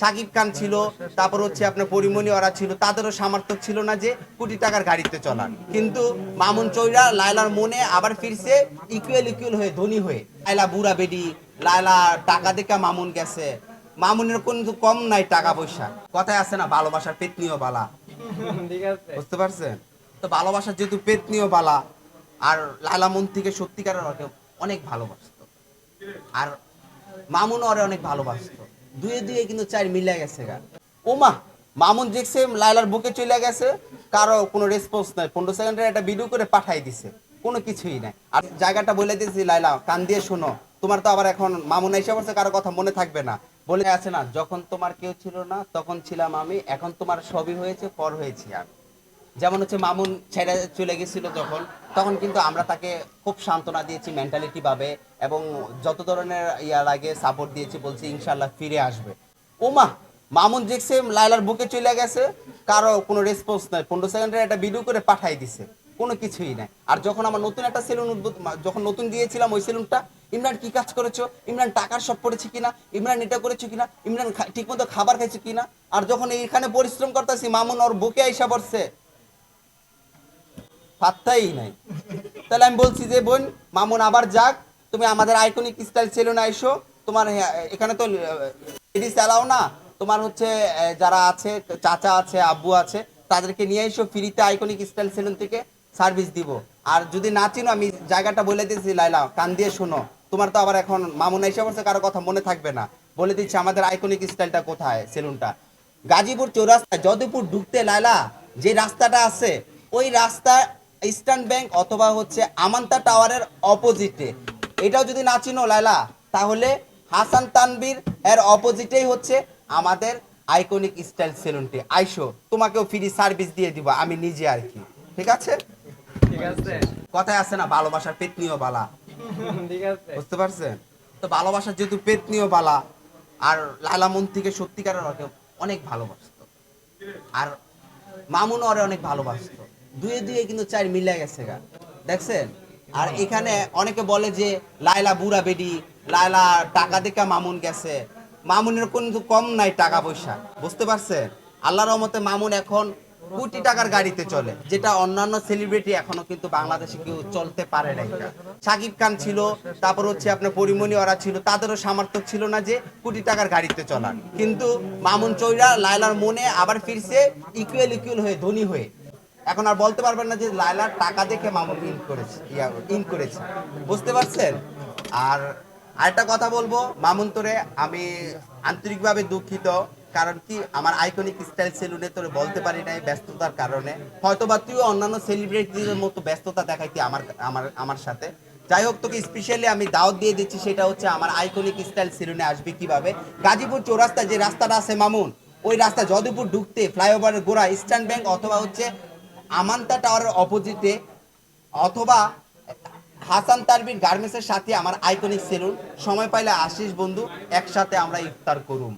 সাকিব খান ছিল তারপর হচ্ছে আপনার পরিমণি ওরা ছিল তাদেরও সামর্থ্য ছিল না যে কোটি টাকার গাড়িতে চলার। কিন্তু মামুন চৈরা লায়লার মনে আবার ফিরছে ইকুয়াল ইকুয়াল হয়ে ধনী হয়ে। লায়লা বুড়া বেডি লায়লা টাকা দেখা মামুন গেছে। মামুনের কিন্তু কম নাই টাকা পয়সা। কথায় আছে না ভালোবাসার পেতনিও বালা। বুঝতে পারছেন? তো ভালোবাসার যেহেতু পেতনিও বালা আর লালা মন থেকে সত্যিকারের অনেক ভালোবাসতো। আর মামুন ওরে অনেক ভালোবাসতো। দুয়ে দুয়ে কিন্তু চার মিলে গেছে গা। ওমা, মামুন দেখছে লাইলার বুকে চলে গেছে, কারও কোনো রেসপন্স নাই। পনেরো সেকেন্ডের একটা ভিডিও করে পাঠাই দিছে। কোনো কিছুই নাই। আর জায়গাটা বলে দিয়েছি লাইলা কান দিয়ে শোনো। তোমার তো আবার এখন মামুন এসে পড়ছে, কারও কথা মনে থাকবে না। বলে আছে না, যখন তোমার কেউ ছিল না, তখন ছিলাম আমি, এখন তোমার সবই হয়েছে, পর হয়েছি আমি। যেমন হচ্ছে মামুন ছেড়ে চলে গেছিল যখন, তখন কিন্তু আমরা তাকে খুব সান্ত্বনা দিয়েছি মেন্টালিটি ভাবে এবং যত ধরনের ইয়া লাগে সাপোর্ট দিয়েছি বলছি ইনশাল্লাহ ফিরে আসবে। ওমা, মামুন দেখছে লাইলার বুকে চলে গেছে, কারও কোনো রেসপন্স নাই, পনেরো সেকেন্ডের একটা ভিডিও করে পাঠাই দিছে, কোনো কিছুই নাই। আর যখন আমার নতুন একটা সেলুন যখন নতুন দিয়েছিলাম ওই সেলুনটা ইমরান কি কাজ করেছ? ইমরান টাকার সব পড়েছে কিনা? ইমরান এটা করেছ কিনা? ইমরান ঠিকমতো খাবার খাইছে কিনা? আর যখন এইখানে পরিশ্রম করতেছি, মামুন ওর বুকে আইসা পড়ছে পাত্তাই নাই। তাহলে আমি বলছি যে বোন মামুন আবার যাক তুমি আমাদের আইকনিক স্টাইল ছিল না এসো তোমার হ্যাঁ, এখানে তো লেডিস অ্যালাও না তোমার হচ্ছে যারা আছে চাচা আছে আব্বু আছে তাদেরকে নিয়ে এসো ফ্রিতে আইকনিক স্টাইল সেলুন থেকে সার্ভিস দিব। আর যদি না চিনো আমি জায়গাটা বলে দিয়েছি লাইলা কান দিয়ে শোনো। তোমার তো আবার এখন মামুন এসে বলছে কারও কথা মনে থাকবে না। বলে দিচ্ছি আমাদের আইকনিক স্টাইলটা কোথায় সেলুনটা গাজীপুর চৌরাস্তা যদুপুর ঢুকতে লাইলা যে রাস্তাটা আছে ওই রাস্তা ইস্টার্ন ব্যাংক অথবা হচ্ছে আমান্তা টাওয়ারের অপোজিটে। এটাও যদি না চিনো লাইলা তাহলে হাসান তানবির এর অপোজিটেই হচ্ছে আমাদের আইকনিক স্টাইল সেলুনটি। আইসো তোমাকেও ফ্রি সার্ভিস দিয়ে দিব আমি নিজে আর কি। ঠিক আছে? ঠিক আছে। কথায় আছে না ভালোবাসার পেতনিও বালা। ঠিক আছে। বুঝতে পারছেন? তো ভালোবাসার যেহেতু পেতনিও বালা আর লালা মন থেকে সত্যিকারের অনেক ভালোবাসতো। আর মামুন ওরে অনেক ভালোবাসতো। দুয়ে দুয়ে কিন্তু চার মিলে গেছে গা। দেখছেন? আর এখানে অনেকে বলে যে লাইলা বুড়া বেডি লাইলা টাকা দেখা মামুন গেছে। মামুনের কিন্তু কম নাই টাকা পয়সা, বুঝতে পারছেন? আল্লাহর রহমতে মামুন এখন কোটি টাকার গাড়িতে চলে, যেটা অন্যান্য সেলিব্রিটি এখনও কিন্তু বাংলাদেশে কেউ চলতে পারে না এটা সাকিব খান ছিল, তারপর হচ্ছে আপনার পরিমণি ওরা ছিল, তাদেরও সামর্থ্য ছিল না যে কোটি টাকার গাড়িতে চলার। কিন্তু মামুন চৈরা লায়লার মনে আবার ফিরছে ইকুয়েল ইকুয়েল হয়ে, ধনী হয়ে। এখন আর বলতে পারবেন না যে লায়লার টাকা দেখে মামুন ইন করেছে ইন করেছে। বুঝতে পারছেন? আর আরেকটা কথা বলব, মামুন তোরে, আমি আন্তরিকভাবে দুঃখিত, কারণ কি, আমার আইকনিক স্টাইল সেলুনে তোরে বলতে পারি নাই ব্যস্ততার কারণে। হয়তো বা তুইও অন্যান্য সেলিব্রিটিদের মতো ব্যস্ততা দেখাইতি আমার আমার আমার সাথে। যাই হোক, তোকে স্পেশালি আমি দাওয়াত দিয়ে দিচ্ছি, সেটা হচ্ছে আমার আইকনিক স্টাইল সেলুনে আসবে কীভাবে? গাজীপুর চৌরাস্তা যে রাস্তাটা আছে মামুন, ওই রাস্তা যদুপুর ঢুকতে ফ্লাইওভারের গোড়া ইস্টার্ন ব্যাংক অথবা হচ্ছে আমান্তা টাওয়ারের অপোজিটে অথবা হাসান তারবির গার্মেন্টসের সাথে আমার আইকনিক সেলুন। সময় পাইলে আশিস বন্ধু, একসাথে আমরা ইফতার করুম।